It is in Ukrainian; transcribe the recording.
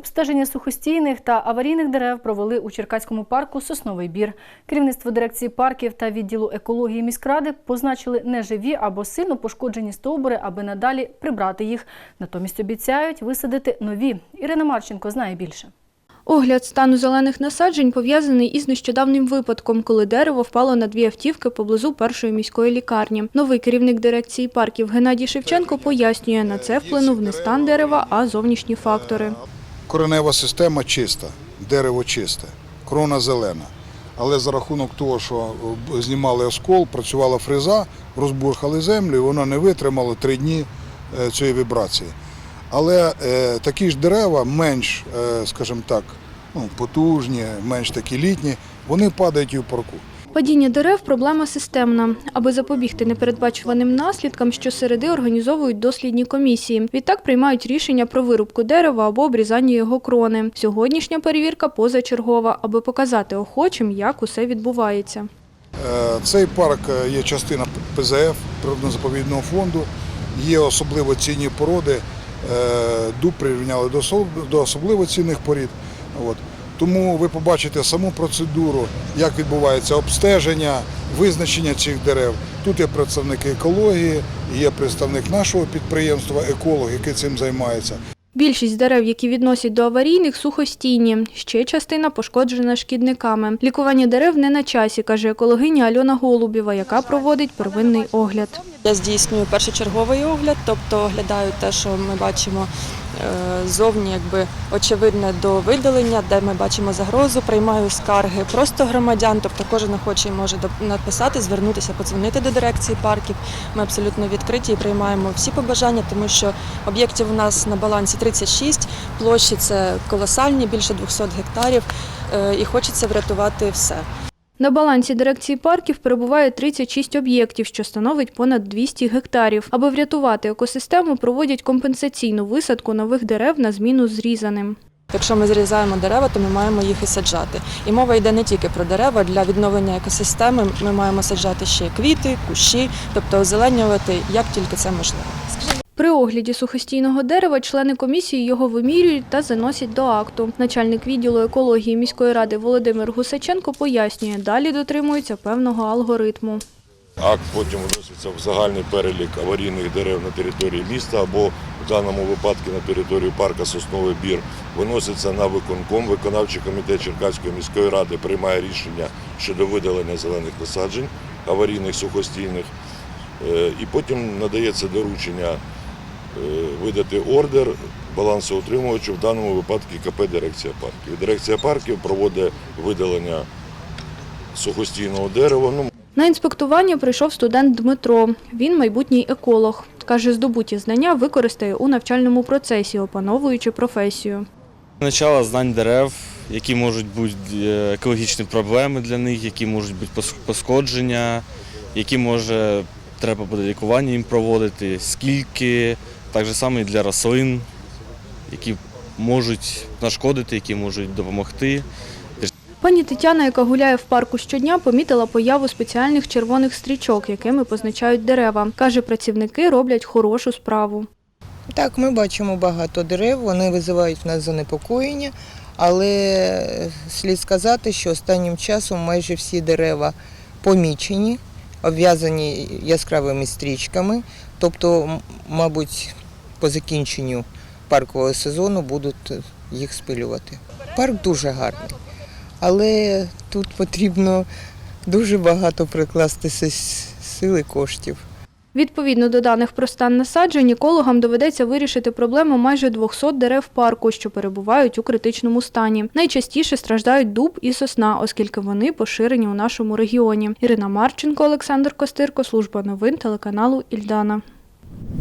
Обстеження сухостійних та аварійних дерев провели у Черкаському парку Сосновий бір. Керівництво дирекції парків та відділу екології міськради позначили неживі або сильно пошкоджені стовбури, аби надалі прибрати їх. Натомість обіцяють висадити нові. Ірина Марченко знає більше. Огляд стану зелених насаджень пов'язаний із нещодавнім випадком, коли дерево впало на дві автівки поблизу першої міської лікарні. Новий керівник дирекції парків Геннадій Шевченко пояснює, на це вплинув не стан дерева, а зовнішні фактори. Коренева система чиста, дерево чисте, крона зелена. Але за рахунок того, що е, знімали оскол, працювала фреза, розбурхали землю, і воно не витримало три дні е, цієї вібрації. Але е, такі ж дерева, менш, е, скажімо так, ну, потужні, менш такі літні, вони падають і в парку. Падіння дерев – проблема системна. Аби запобігти непередбачуваним наслідкам, щосереди організовують дослідні комісії. Відтак приймають рішення про вирубку дерева або обрізання його крони. Сьогоднішня перевірка позачергова, аби показати охочим, як усе відбувається. Е, Цей парк е, є частина ПЗФ, природно-заповідного фонду, є особливо цінні породи. Е, Дуб прирівняли до осо- до особливо цінних порід. Тому ви побачите саму процедуру, як відбувається обстеження, визначення цих дерев. Тут є представники екології, є представник нашого підприємства, еколог, який цим займається. Більшість дерев, які відносять до аварійних, сухостійні. Ще частина пошкоджена шкідниками. Лікування дерев не на часі, каже екологиня Альона Голубєва, яка проводить первинний огляд. Я здійснюю першочерговий огляд, тобто оглядаю те, що ми бачимо зовні, якби очевидне до видалення, де ми бачимо загрозу, приймаю скарги просто громадян, тобто кожен охочий може написати, звернутися, подзвонити до дирекції парків. Ми абсолютно відкриті і приймаємо всі побажання, тому що об'єктів у нас на балансі 36, площі це колосальні, більше 200 гектарів, е, і хочеться врятувати все. На балансі дирекції парків перебуває 36 об'єктів, що становить понад 200 гектарів. Аби врятувати екосистему, проводять компенсаційну висадку нових дерев на зміну зрізаним. Якщо ми зрізаємо дерева, то ми маємо їх і саджати. І мова йде не тільки про дерева. Для відновлення екосистеми ми маємо саджати ще квіти, кущі, тобто озеленювати як тільки це можливо. При огляді сухостійного дерева члени комісії його вимірюють та заносять до акту. Начальник відділу екології міської ради Володимир Гусаченко пояснює, далі дотримуються певного алгоритму. Акт потім вноситься в загальний перелік аварійних дерев на території міста або в даному випадку на територію парка Сосновий Бір. Виноситься на виконком. Виконавчий комітет Черкаської міської ради приймає рішення щодо видалення зелених насаджень аварійних сухостійних. Е, І потім надається доручення видати ордер балансоутримувачу, в даному випадку КП Дирекція парків. Дирекція парків проводить видалення сухостійного дерева. Ну, На інспектування прийшов студент Дмитро. Він майбутній еколог. Каже, здобуті знання використає у навчальному процесі, опановуючи професію. Начало знань дерев, які можуть бути е, екологічні проблеми для них, які можуть бути пошкодження, які може треба буде лікування їм проводити, скільки, так же само і для рослин, які можуть нашкодити, які можуть допомогти. Пані Тетяна, яка гуляє в парку щодня, помітила появу спеціальних червоних стрічок, якими позначають дерева. Каже, працівники роблять хорошу справу. Так, ми бачимо багато дерев, вони визивають в нас занепокоєння, але слід сказати, що останнім часом майже всі дерева помічені, обв'язані яскравими стрічками. Тобто, мабуть, по закінченню паркового сезону будуть їх спилювати. Парк дуже гарний, але тут потрібно дуже багато прикласти с- сили коштів. Відповідно до даних про стан насаджень, екологам доведеться вирішити проблему майже 200 дерев парку, що перебувають у критичному стані. Найчастіше страждають дуб і сосна, оскільки вони поширені у нашому регіоні. Ірина Марченко, Олександр Костирко, служба новин телеканалу Ільдана.